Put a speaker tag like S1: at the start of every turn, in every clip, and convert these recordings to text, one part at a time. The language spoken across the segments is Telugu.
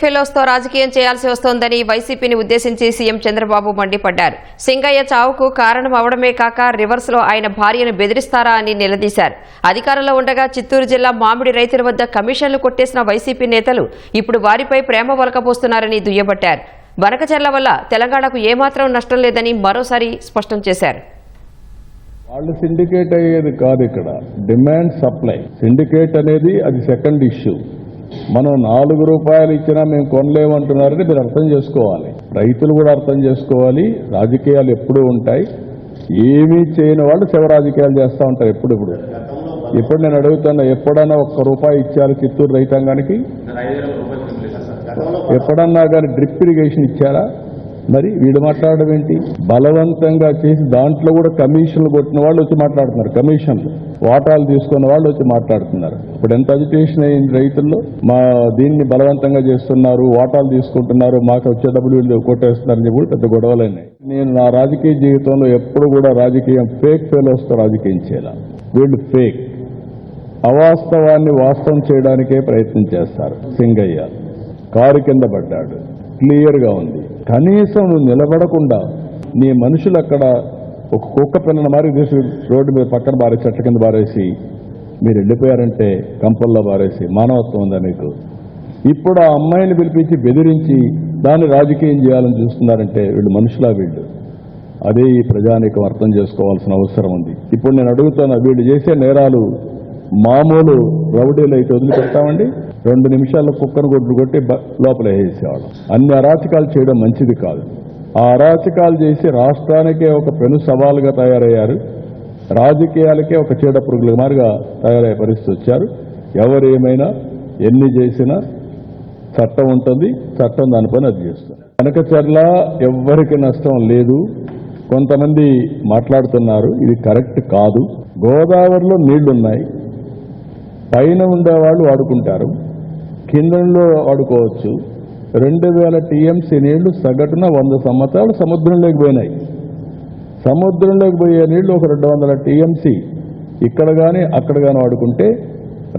S1: ఫెలోస్తో రాజకీయం చేయాల్సి వస్తోందని వైసీపీని ఉద్దేశించి సీఎం చంద్రబాబు మండిపడ్డారు. సింగయ్య చావుకు కారణం అవడమే కాక రివర్స్లో ఆయన భార్యను బెదిరిస్తారా అని నిలదీశారు. అధికారంలో ఉండగా చిత్తూరు జిల్లా మామిడి రైతుల వద్ద కమిషన్లు కొట్టేసిన వైసీపీ నేతలు ఇప్పుడు వారిపై ప్రేమ వలకపోస్తున్నారని దుయ్యబట్టారు. బనకచర్ల వల్ల తెలంగాణకు ఏమాత్రం నష్టం లేదని మరోసారి స్పష్టం చేశారు.
S2: వాళ్ళు సిండికేట్ అయ్యేది కాదు ఇక్కడ. Demand supply. సిండికేట్ అనేది అది సెకండ్ ఇష్యూ. మనం నాలుగు రూపాయలు ఇచ్చినా మేము కొనలేమంటున్నారని మీరు అర్థం చేసుకోవాలి. రైతులు కూడా అర్థం చేసుకోవాలి. రాజకీయాలు ఎప్పుడూ ఉంటాయి. ఏమీ చేయని వాళ్ళు శివ రాజకీయాలు చేస్తూ ఉంటారు ఎప్పుడెప్పుడు ఇప్పుడు. నేను అడుగుతున్నా ఎప్పుడన్నా ఒక్క రూపాయి ఇచ్చారు చిత్తూరు రైతాంగానికి? ఎప్పుడన్నా కానీ డ్రిప్ ఇరిగేషన్ ఇచ్చారా? మరి వీడు మాట్లాడడం ఏంటి? బలవంతంగా చేసి దాంట్లో కూడా కమిషన్లు కొట్టిన వాళ్ళు వచ్చి మాట్లాడుతున్నారు. కమిషన్లు. వాటాలు తీసుకున్న వాళ్ళు వచ్చి మాట్లాడుతున్నారు. ఇప్పుడు ఎంత అజిటేషన్ అయింది రైతుల్లో? మా దీన్ని బలవంతంగా చేస్తున్నారు వాటాలు తీసుకుంటున్నారు మాకు వచ్చే డబ్బులు వీళ్ళు కొట్టేస్తున్నారని చెప్పి కూడా పెద్ద గొడవలైనాయి నేను నా రాజకీయ జీవితంలో ఎప్పుడు కూడా రాజకీయం ఫేక్ ఫెలోస్తో రాజకీయం చేయాల? వీళ్ళు ఫేక్ అవాస్తవాన్ని వాస్తవం చేయడానికే ప్రయత్నం చేస్తారు. సింగయ్య. కారు కింద పడ్డాడు. క్లియర్గా ఉంది. కనీసం నువ్వు నిలబడకుండా నీ మనుషులు అక్కడ ఒక కుక్క పిల్లల మారి తీసి రోడ్డు మీద పక్కన బారేసి చెట్ల కింద బారేసి మీరు వెళ్ళిపోయారంటే కంపల్లో బారేసి మానవత్వం ఉందా మీకు ఇప్పుడు ఆ అమ్మాయిని పిలిపించి బెదిరించి దాన్ని రాజకీయం చేయాలని చూస్తున్నారంటే వీళ్ళు మనుషులా వీళ్ళు. అదే ఈ ప్రజానీకం అర్థం చేసుకోవాల్సిన అవసరం ఉంది. ఇప్పుడు నేను అడుగుతాను వీళ్ళు చేసే నేరాలు మామూలు రౌడీలు అయితే వదిలిపెడతామండి? రెండు నిమిషాల్లో కుక్కను గొడ్లు కొట్టి లోపల వేసేవాళ్ళం అన్ని అరాచకాలు చేయడం మంచిది కాదు. ఆ అరాచకాలు చేసి రాష్ట్రానికే ఒక పెను సవాలుగా తయారయ్యారు. రాజకీయాలకే ఒక చీడ పురుగుల మారిగా తయారయ్యే పరిస్థితి వచ్చారు. ఎవరు ఏమైనా ఎన్ని చేసినా చట్టం ఉంటుంది చట్టం దాని పని అది చేస్తుంది. కనకచర్ల ఎవ్వరికి నష్టం లేదు. కొంతమంది మాట్లాడుతున్నారు ఇది కరెక్ట్ కాదు. గోదావరిలో నీళ్ళున్నాయి. పైన ఉండేవాళ్ళు వాడుకుంటారు. కిందలో వాడుకోవచ్చు. రెండు వేల టీఎంసీ నీళ్ళు సగటున వంద సంవత్సరాలు సముద్రంలోకి పోయినాయి. సముద్రంలోకి పోయే నీళ్ళు ఒక రెండు వందల టీఎంసీ. ఇక్కడ కానీ అక్కడ కానీ వాడుకుంటే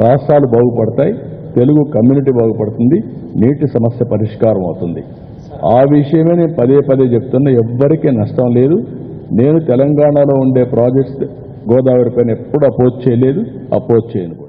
S2: రాష్ట్రాలు బాగుపడతాయి తెలుగు కమ్యూనిటీ బాగుపడుతుంది నీటి సమస్య పరిష్కారం అవుతుంది. ఆ విషయమే నేను పదే పదే చెప్తున్నా ఎవ్వరికీ నష్టం లేదు. నేను తెలంగాణలో ఉండే ప్రాజెక్ట్స్ గోదావరి పైన ఎప్పుడు అపోజ్ చేయలేదు అపోజ్ చేయను కూడా.